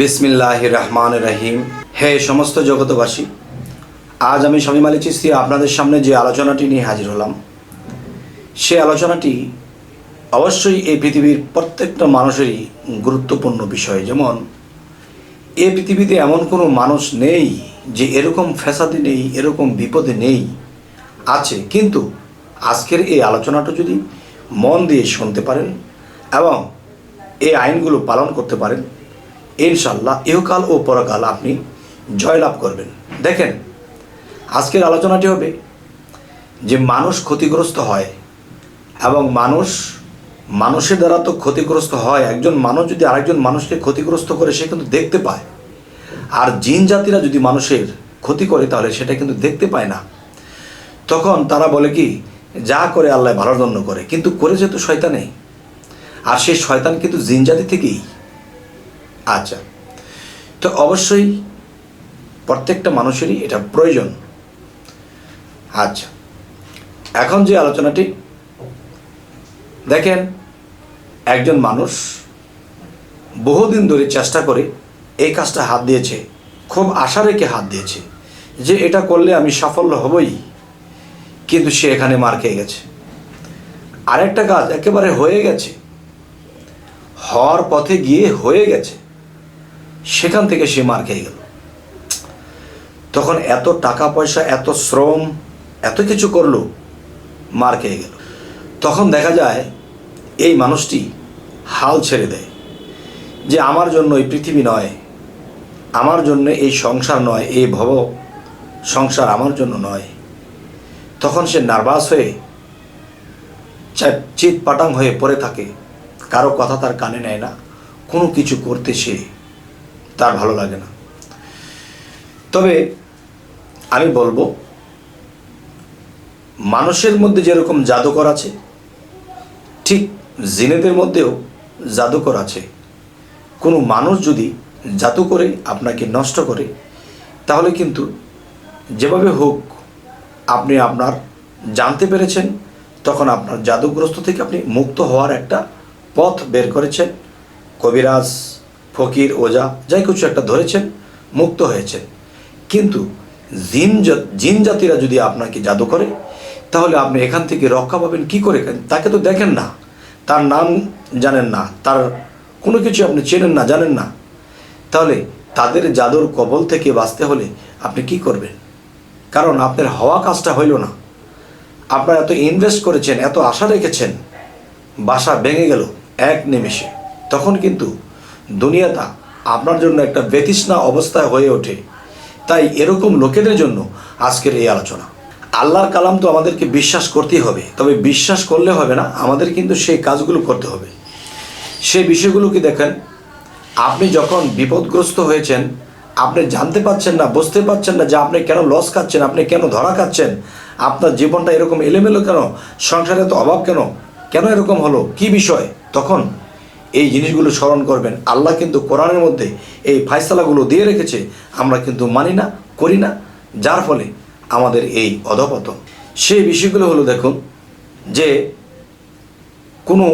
বিসমিল্লাহ রহমান রহিম। হে সমস্ত জগতবাসী আজ আমি মালিক চিস্তি আপনাদের সামনে যে আলোচনাটি নিয়ে হাজির হলাম, সে আলোচনাটি অবশ্যই এই পৃথিবীর প্রত্যেকটা মানুষেরই গুরুত্বপূর্ণ বিষয়। যেমন, এ পৃথিবীতে এমন কোনো মানুষ নেই যে এরকম ফ্যাসাদে নেই, এরকম বিপদে নেই, আছে। কিন্তু আজকের এই আলোচনাটা যদি মন দিয়ে শুনতে পারেন এবং এই আইনগুলো পালন করতে পারেন ইনশাল্লাহ ইহকাল ও পরকাল আপনি জয়লাভ করবেন। দেখেন, আজকের আলোচনাটি হবে যে মানুষ ক্ষতিগ্রস্ত হয় এবং মানুষ মানুষের দ্বারা তো ক্ষতিগ্রস্ত হয়, একজন মানুষ যদি আরেকজন মানুষকে ক্ষতিগ্রস্ত করে, সে কিন্তু দেখতে পায়। আর জিন জাতিরা যদি মানুষের ক্ষতি করে, তাহলে সেটা কিন্তু দেখতে পায় না। তখন তারা বলে কি, যা করে আল্লাহ ভালোর জন্য করে। কিন্তু করেছে তো শয়তানেই। আর সেই শয়তান কিন্তু জিন জাতি থেকেই। আচ্ছা। তো অবশ্যই প্রত্যেকটা মানুষেরই এটা প্রয়োজন। আচ্ছা। এখন যে আলোচনাটি, দেখেন, একজন মানুষ বহুদিন ধরে চেষ্টা করে এই কাজটা হাত দিয়েছে, খুব আশা রেখে হাত দিয়েছে যে এটা করলে আমি সাফল্য হবই, কিন্তু সে এখানে মার খেয়ে গেছে। আরেকটা কাজ একেবারে হয়ে গেছে, হওয়ার পথে গিয়ে হয়ে গেছে। সেখান থেকে সে মার খেয়ে গেল। তখন এত টাকা পয়সা, এত শ্রম, এত কিছু করল, মার খেয়ে গেল। তখন দেখা যায় এই মানুষটি হাল ছেড়ে দেয় যে আমার জন্য এই পৃথিবী নয়, আমার জন্য এই সংসার নয়, এই ভব সংসার আমার জন্য নয়। তখন সে নার্ভাস হয়ে চিৎ পাটাং হয়ে পড়ে থাকে। কারও কথা তার কানে নেয় না। কোনো কিছু করতে সে তার ভালো লাগে না। তবে আমি বলব, মানুষের মধ্যে যেরকম জাদুকর আছে, ঠিক জিনেদের মধ্যেও জাদুকর আছে। কোনো মানুষ যদি জাদু করে, আপনাকে নষ্ট করে, তাহলে কিন্তু যেভাবে হোক, আপনি আপনার জানতে পেরেছেন, তখন আপনার জাদুগ্রস্ত থেকে আপনি মুক্ত হওয়ার একটা পথ বের করেছেন। কবিরাজ ফকির, ওজা, যাই কিছু একটা ধরেছেন, মুক্ত হয়েছেন। কিন্তু জিন জিন জাতিরা যদি আপনাকে জাদু করে, তাহলে আপনি এখান থেকে রক্ষা পাবেন কি করে? তাকে তো দেখেন না। তার নাম জানেন না। তার কোনো কিছু আপনি চেনেন না, জানেন না। তাহলে তাদের জাদুর কবল থেকে বাঁচতে হলে আপনি কি করবেন? কারণ আপনার হওয়া কাজটা হইল না। আপনারা এত ইনভেস্ট করেছেন, এত আশা রেখেছেন, বাসা ভেঙে গেল এক নিমেষে। তখন কিন্তু দুনিয়াটা আপনার জন্য একটা বেতৃষ্ণা অবস্থায় হয়ে ওঠে। তাই এরকম লোকেদের জন্য আজকের এই আলোচনা। আল্লাহর কালাম তো আমাদেরকে বিশ্বাস করতেই হবে, তবে বিশ্বাস করলে হবে না, আমাদের কিন্তু সেই কাজগুলো করতে হবে। সেই বিষয়গুলোকে দেখেন, আপনি যখন বিপদগ্রস্ত হয়েছেন, আপনি জানতে পারছেন না, বুঝতে পারছেন না যে আপনি কেন লস খাচ্ছেন, আপনি কেন ধরা খাচ্ছেন, আপনার জীবনটা এরকম এলোমেলো কেন, সংসারে তো অভাব কেন কেন এরকম হলো, কি বিষয়, তখন এই জিনিসগুলো স্মরণ করবেন। আল্লাহ কিন্তু কোরআনের মধ্যে এই ফায়সালাগুলো দিয়ে রেখেছে। আমরা কিন্তু মানি না, করি না, যার ফলে আমাদের এই অধপতন। সেই বিষয়গুলো হলো দেখুন, যে কোনো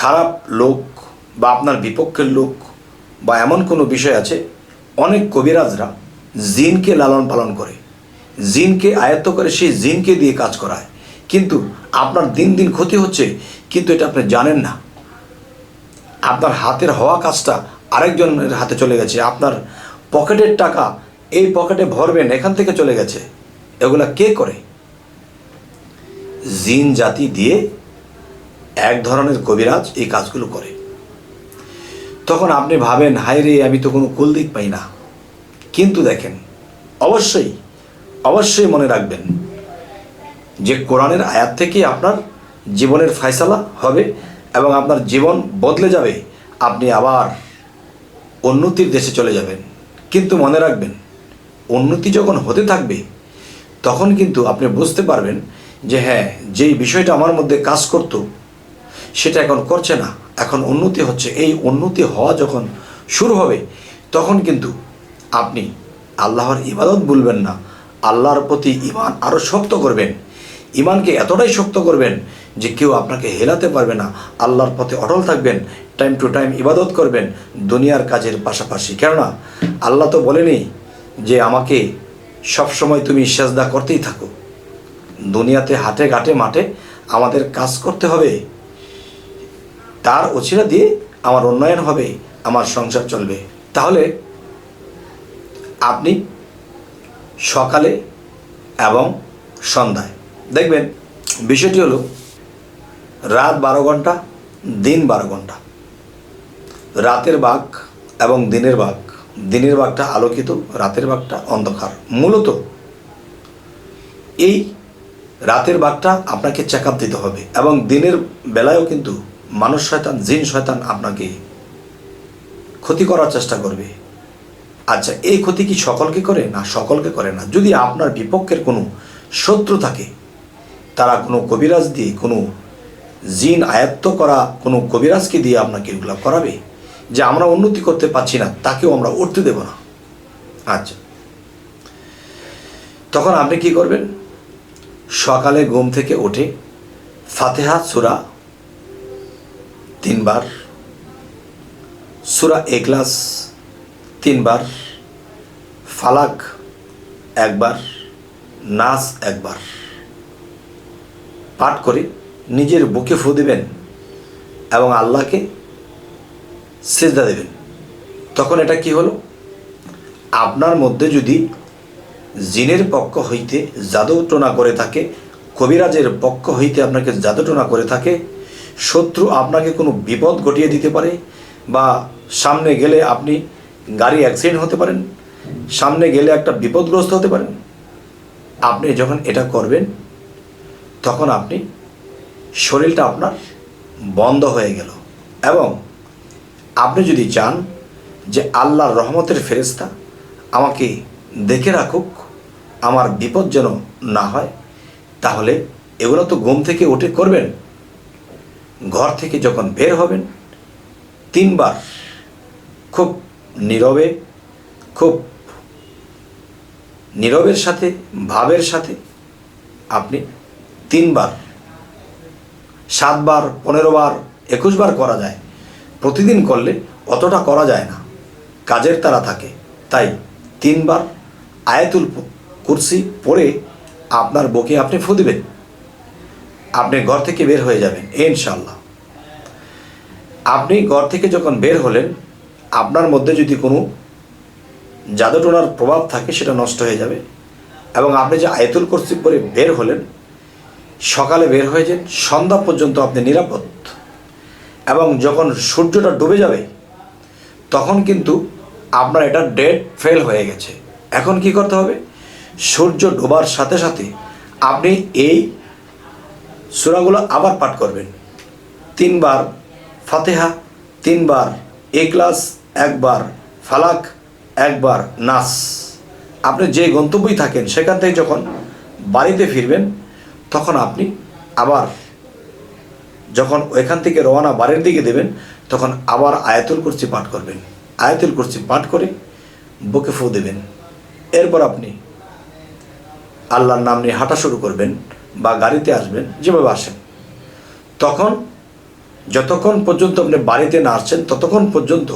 খারাপ লোক বা আপনার বিপক্ষের লোক বা এমন কোনো বিষয় আছে, অনেক কবিরাজরা জিনকে লালন পালন করে। জিনকে আয়ত্ত করে, সেই জিনকে দিয়ে কাজ করায়। কিন্তু আপনার দিন দিন ক্ষতি হচ্ছে, কিন্তু এটা আপনি জানেন না। আপনার হাতের হওয়া কাজটা আরেকজনের হাতে চলে গেছে, আপনার পকেটের টাকা এই পকেটে ভরবেন, এখান থেকে চলে গেছে। এগুলা কে করে? জিন জাতি দিয়ে এক ধরনের কবিরাজ এই কাজগুলো করে। তখন আপনি ভাবেন, হায় রে, আমি তো কোনো কুলদিক পাই না। কিন্তু দেখেন, অবশ্যই অবশ্যই মনে রাখবেন যে কোরআনের আয়াত থেকে আপনার জীবনের ফয়সালা হবে এবং আপনার জীবন বদলে যাবে, আপনি আবার উন্নতির দেশে চলে যাবেন। কিন্তু মনে রাখবেন, উন্নতি যখন হতে থাকবে, তখন কিন্তু আপনি বুঝতে পারবেন যে হ্যাঁ যেই বিষয়টা আমার মধ্যে কাজ করতো, সেটা এখন করছে না। এখন উন্নতি হচ্ছে। এই উন্নতি হওয়া যখন শুরু হবে, তখন কিন্তু আপনি আল্লাহর ইবাদত ভুলবেন না। আল্লাহর প্রতি ইমান আরও শক্ত করবেন। ইমানকে এতটাই শক্ত করবেন যে কেউ আপনাকে হেলাতে পারবে না, আল্লাহর পথে অটল থাকবেন টাইম টু টাইম ইবাদত করবেন, দুনিয়ার কাজের পাশাপাশি। কেননা, আল্লাহ তো বলেনি যে আমাকে সবসময় তুমি সেজদা করতেই থাকো। দুনিয়াতে হাটে ঘাটে মাঠে আমাদের কাজ করতে হবে। তার অছিলা দিয়ে আমার উন্নয়ন হবে, আমার সংসার চলবে। তাহলে আপনি সকালে এবং সন্ধ্যায়, দেখবেন বিষয়টি হলো রাত বারো ঘণ্টা, দিন বারো ঘণ্টা। রাতের বাঘ এবং দিনের বাঘ। দিনের বাঘটা আলোকিত, রাতের বাঘটা অন্ধকার। মূলত এই রাতের বাঘটা আপনাকে চেক আপ দিতে হবে এবং দিনের বেলায়ও কিন্তু মানুষ শয়তান, জিন শয়তান আপনাকে ক্ষতি করার চেষ্টা করবে। আচ্ছা এই ক্ষতি কি সকলকে করে? না, সকলকে করে না। যদি আপনার বিপক্ষের কোনো শত্রু থাকে, তারা কোনো কবিরাজ দিয়ে, কোনো জিন আয়ত্ত করা কোনো কবিরাজকে দিয়ে আপনাকে এগুলো করাবে, যে আমরা উন্নতি করতে পারছি না, তাকেও আমরা উঠতে দেব না। আচ্ছা। তখন আপনি কি করবেন? সকালে ঘুম থেকে উঠে ফাতেহা সুরা তিনবার, সুরা এক্লাস তিনবার, ফালাক একবার, নাস একবার পাঠ করে নিজের বুকে ফু দেবেন এবং আল্লাহকে সেজদা দেবেন। তখন এটা কি হলো? আপনার মধ্যে যদি জিনের পক্ষ হইতে জাদুটনা করে থাকে, কবিরাজের পক্ষ হইতে আপনাকে জাদুটনা করে থাকে, শত্রু আপনাকে কোনো বিপদ ঘটিয়ে দিতে পারে বা সামনে গেলে আপনি গাড়ি অ্যাক্সিডেন্ট হতে পারেন, সামনে গেলে একটা বিপদগ্রস্ত হতে পারেন, আপনি যখন এটা করবেন, তখন আপনি শরীরটা আপনার বন্ধ হয়ে গেল। এবং আপনি যদি চান যে আল্লাহর রহমতের ফেরেস্তা আমাকে দেখে রাখুক, আমার বিপদ যেন না হয়, তাহলে এগুলো তো ঘুম থেকে উঠে করবেন। ঘর থেকে যখন বের হবেন, তিনবার খুব নীরবে, খুব নীরবের সাথে, ভাবের সাথে আপনি তিনবার সাতবার পনেরো বার একুশ বার করা যায়। প্রতিদিন করলে অতটা করা যায় না। কাজের তারা থাকে। তাই তিনবার আয়াতুল কুরসি পড়ে আপনার বকে আপনি ফু দিবেন। আপনি ঘর থেকে বের হয়ে যাবেন ইনশাল্লাহ আপনি ঘর থেকে যখন বের হলেন, আপনার মধ্যে যদি কোনো জাদুটোনার প্রভাব থাকে, সেটা নষ্ট হয়ে যাবে। এবং আপনি যে আয়তুল কুরসি পরে বের হলেন সকালে বের হয়ে যান, সন্ধ্যা পর্যন্ত আপনি নিরাপদ। এবং যখন সূর্যটা ডুবে যাবে, তখন কিন্তু আপনার এটা ডেট ফেল হয়ে গেছে। এখন কি করতে হবে? সূর্য ডোবার সাথে সাথে আপনি এই সূরাগুলো আবার পাঠ করবেন। তিনবার ফাতেহা, তিনবার এক্লাস একবার ফালাক, একবার নাস। আপনি যে গন্তব্যই থাকেন, সেখান থেকে যখন বাড়িতে ফিরবেন তখন আপনি আবার যখন ওইখান থেকে রওনা বাড়ির দিকে দেবেন, তখন আবার আয়াতুল কুরসি পাঠ করবেন। আয়াতুল কুরসি পাঠ করে বুকে ফু দেবেন। এরপর আপনি আল্লাহর নাম নিয়ে হাঁটা শুরু করবেন বা গাড়িতে আসবেন, যেভাবে আসেন। তখন যতক্ষণ পর্যন্ত আপনি বাড়িতে না আসছেন, ততক্ষণ পর্যন্ত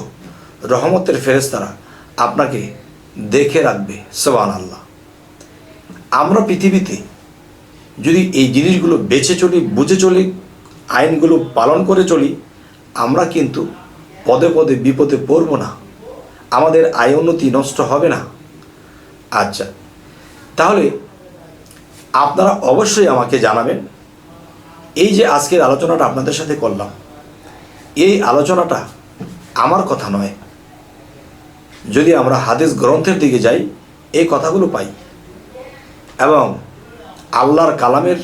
রহমতের ফেরেস্তারা আপনাকে দেখে রাখবে সোবান আল্লাহ আমরা পৃথিবীতে যদি এই জিনিসগুলো বেছে চলি, বুঝে চলি, আইনগুলো পালন করে চলি, আমরা কিন্তু পদে পদে বিপদে পড়ব না। আমাদের আয় উন্নতি নষ্ট হবে না। আচ্ছা তাহলে আপনারা অবশ্যই আমাকে জানাবেন। এই যে আজকের আলোচনাটা আপনাদের সাথে করলাম, এই আলোচনাটা আমার কথা নয়। যদি আমরা হাদিস গ্রন্থের দিকে যাই, এই কথাগুলো পাই। এবং আল্লাহর কালামের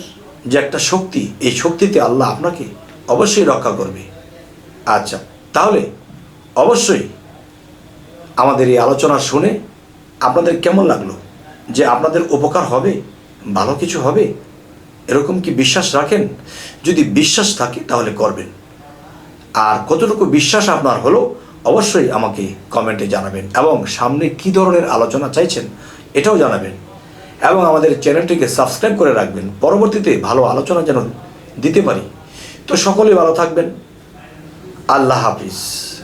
যে একটা শক্তি, এই শক্তিতে আল্লাহ আপনাকে অবশ্যই রক্ষা করবে। আচ্ছা তাহলে অবশ্যই আমাদের এই আলোচনা শুনে আপনাদের কেমন লাগল? যে আপনাদের উপকার হবে, ভালো কিছু হবে? এরকম কি বিশ্বাস রাখেন? যদি বিশ্বাস থাকে, তাহলে করবেন। আর কতটুকু বিশ্বাস আপনার হলো, অবশ্যই আমাকে কমেন্টে জানাবেন। এবং সামনে কী ধরনের আলোচনা চাইছেন, এটাও জানাবেন। এবং আমাদের চ্যানেলটিকে সাবস্ক্রাইব করে রাখবেন। পরবর্তীতে ভালো আলোচনা যেন দিতে পারি। তো সকলে ভালো থাকবেন। আল্লাহ হাফিজ।